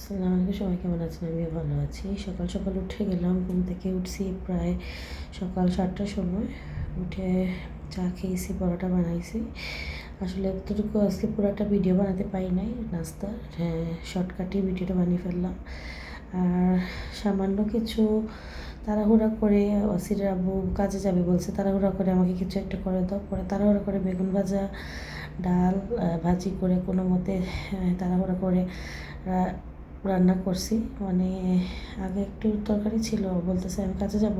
আসসালামু আলাইকুম, সবাই কেমন আছেন? আমিও ভালো আছি। সকাল সকাল উঠে গেলাম, ঘুম থেকে উঠছি প্রায় সকাল সাতটার সময়। উঠে চা খেয়েছি, পরোটা বানাইছি। আসলে এতটুকু, আজকে পুরোটা ভিডিও বানাতে পারি নাই, নাস্তা। হ্যাঁ শর্টকাটে ভিডিওটা বানিয়ে ফেললাম। আর সামান্য কিছু তাড়াহুড়া করে অসির আব্বু কাজে যাবে বলছে, তাড়াহুড়া করে আমাকে কিছু একটা করে দাও। পরে তাড়াহুড়া করে বেগুন ভাজা, ডাল ভাজি করে কোনো মতে তাড়াহুড়া করে রান্না করছি। মানে আগে একটু তরকারি ছিল, বলতেছে আমি কাজে যাব,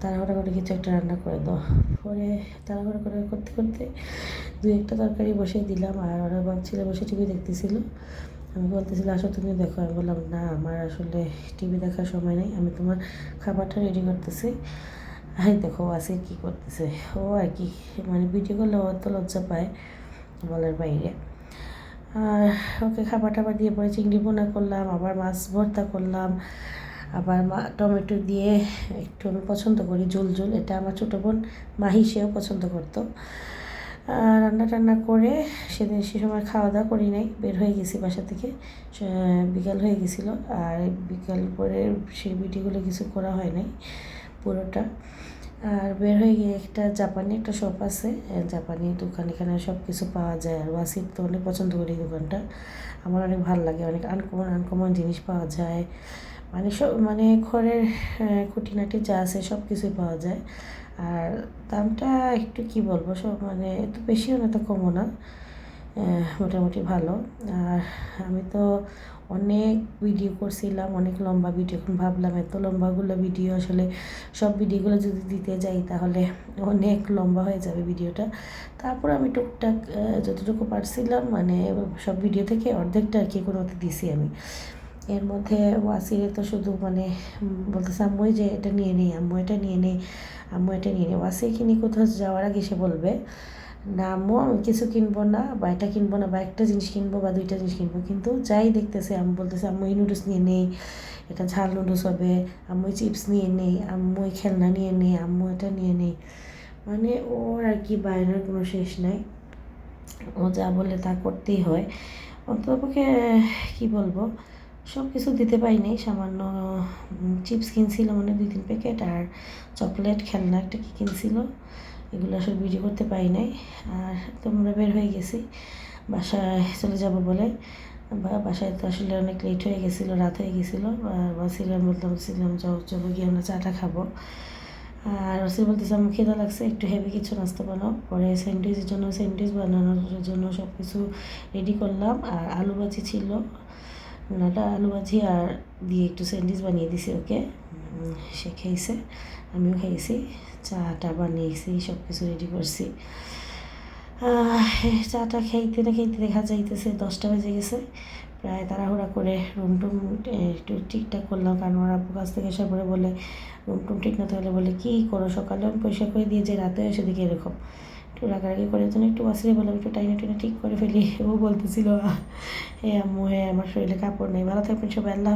তাড়াহুড়া করে কিছু একটা রান্না করে দাও। পরে তাড়াহুড়া করে করতে করতে দু একটা তরকারি বসিয়ে দিলাম, আর ওরা ছেলে বসে টিভি দেখতেছিল। আমি বলতেছিল আসো তুমি দেখো। আমি বললাম, না, আমার আসলে টিভি দেখার সময় নেই, আমি তোমার খাবারটা রেডি করতেছি। এই দেখো আসির কী করতেছে? ও আর কি মানে ভিডিও করলে ও তো লজ্জা পায় বলার বাইরে। আর ওকে খাবার টাবার দিয়ে পরে চিংড়ি বোনা করলাম, আবার মাছ ভর্তা করলাম, আবার মা টমেটো দিয়ে একটু আমি পছন্দ করি, ঝোল ঝোল, এটা আমার ছোটো বোন মাহি, সেও পছন্দ করতো। রান্না টান্না করে সেদিন সে সময় খাওয়া দাওয়া করি নাই, বের হয়ে গেছি বাসা থেকে বিকাল হয়ে গেছিল, আর বিকাল করে সেই ভিডিওগুলো কিছু করা হয় নাই, পুরোটা। আর বের হয়ে গিয়ে একটা জাপানি একটা শপ আছে। জাপানি দোকান, এখানে সব কিছু পাওয়া যায়। আর ওয়াসিফ তো অনেক পছন্দ করি এই দোকানটা। আমার অনেক ভালো লাগে, অনেক আনকমন আনকমন জিনিস পাওয়া যায়। মানে সব মানে ঘরের খুঁটিনাটি যা আছে সব কিছুই পাওয়া যায়। আর দামটা একটু কি বলব, সব মানে এত বেশিও না তো কমও না। মোটামুটি ভালো। আর আমি তো অনেক ভিডিও করছিলাম, অনেক লম্বা ভিডিও এখন ভাবলাম এত লম্বাগুলো ভিডিও আসলে সব ভিডিওগুলো যদি দিতে যাই তাহলে অনেক লম্বা হয়ে যাবে ভিডিওটা তারপর আমি টুকটাক যতটুকু পারছিলাম মানে সব ভিডিও থেকে অর্ধেকটা আর কি কোনো দিছি আমি। এর মধ্যে ওয়াসিরে তো শুধু মানে বলতেছে আম্মুই যে এটা নিয়ে নেই আম্মু, এটা নিয়ে নেই আম্মু, এটা নিয়ে নেই ওয়াসিকে নিয়ে কোথাও যাওয়ার আগে সে বলবে না আম্মু আমি কিছু কিনবো না, বা এটা কিনবো না, বা একটা জিনিস কিনবো, বা দুইটা জিনিস কিনবো। কিন্তু যাই দেখতেছে আমি বলতেছে এই নুডলস নিয়ে নেই, এটা ঝাল নুডলস হবে, আম্মু চিপস নিয়ে নেই, আম্মু খেলনা নিয়ে নেই, আম্মু, এটা নিয়ে নেই। মানে ওর আর কি বায়নার কোনো শেষ নাই। ও যা বলে তা করতেই হয়। অন্ততপক্ষে কি বলব সব কিছু দিতে পারিনি, সামান্য চিপস কিনছিল মানে দুই তিন প্যাকেট আর চকলেট খেলনা একটা কি কিনছিল। এগুলো আসলে ভিডিও করতে পারি নাই। আর তোমরা বের হয়ে গেছি। বাসায় চলে যাব বলে। বা বাসায় তো আসলে অনেক লেট হয়ে গেছিল, রাত হয়ে গেছিল। আর বাসিলাম বলতে বলছিলাম চলো চলো গিয়ে আমরা চাটা খাব। আর রসিল বলতেছে, আমার খিদা লাগছে, একটু হেভি কিছু নাস্তা বানাও। পরে স্যান্ডউইচের জন্য, স্যান্ডউইচ বানানোর জন্য সব কিছু রেডি করলাম। আর আলু ভাজি ছিল। নাটা আলু ভাজি আর দিয়ে একটু স্যান্ডউইচ বানিয়ে দিছি ওকে। সে খেয়েছে, আমিও খাইছি, চাটা বানিয়েছি সব কিছু রেডি করছি চাটা খাইতে না খাইতে দেখা যাইতেছে দশটা বেজে গেছে। প্রায় তাড়াহুড়া করে রুম টুম একটু ঠিকঠাক করলাম, কারণ ওরা কাছ থেকে এসে পরে বলে রুম টুম ঠিক না থাকলে বলে, কী করো সকালে? পরিষ্কার করে দিয়ে যে রাতে এসে দেখি এরকম। একটু রাগারাগি করে জন্য একটু বাসিয়ে বললাম, একটু টাইনে টাইনে ঠিক করে ফেলি। ও বলতেছিল হ্যাঁ আম্মু, হে, আমার শরীরে কাপড় নেই, ভালো থাকবেন সবাই, আল্লাহ